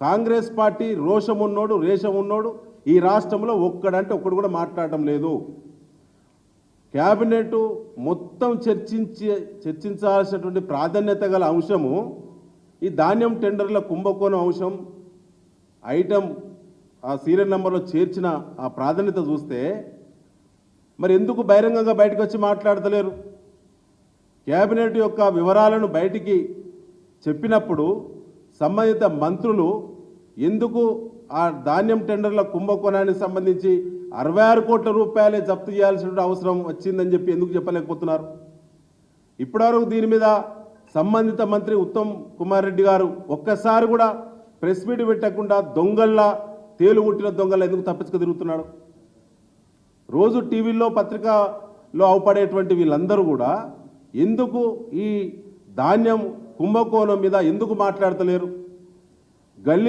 Congress party రోషం ఉన్నోడు రేషం ఉన్నోడు ఈ రాష్ట్రంలో ఒక్కడంటే ఒక్కడు కూడా మాట్లాడటం లేదు. క్యాబినెట్ మొత్తం చర్చించి చర్చించాల్సినటువంటి ప్రాధాన్యత గల అంశము ఈ ధాన్యం టెండర్ల కుంభకోణం అంశం ఐటెం ఆ సీరియల్ నెంబర్లో చేర్చిన ఆ ప్రాధాన్యత చూస్తే మరి ఎందుకు బహిరంగంగా బయటకు వచ్చి మాట్లాడతలేరు? క్యాబినెట్ యొక్క వివరాలను బయటికి చెప్పినప్పుడు సంబంధిత మంత్రులు ఎందుకు ఆ ధాన్యం టెండర్ల కుంభకోణానికి సంబంధించి అరవై ఆరు కోట్ల రూపాయలే జప్తు చేయాల్సిన అవసరం వచ్చిందని చెప్పి ఎందుకు చెప్పలేకపోతున్నారు? ఇప్పటివరకు దీని మీద సంబంధిత మంత్రి ఉత్తమ్ కుమార్ రెడ్డి గారు ఒక్కసారి కూడా ప్రెస్ మీట్ పెట్టకుండా దొంగల్లా తేలుగుట్టిన దొంగల్లా ఎందుకు తప్పించుకు తిరుగుతున్నాడు రోజు టీవీల్లో పత్రికలో అవపడేటువంటి వీళ్ళందరూ కూడా ఎందుకు ఈ ధాన్యం కుంభకోణం మీద ఎందుకు మాట్లాడతలేరు? గల్లీ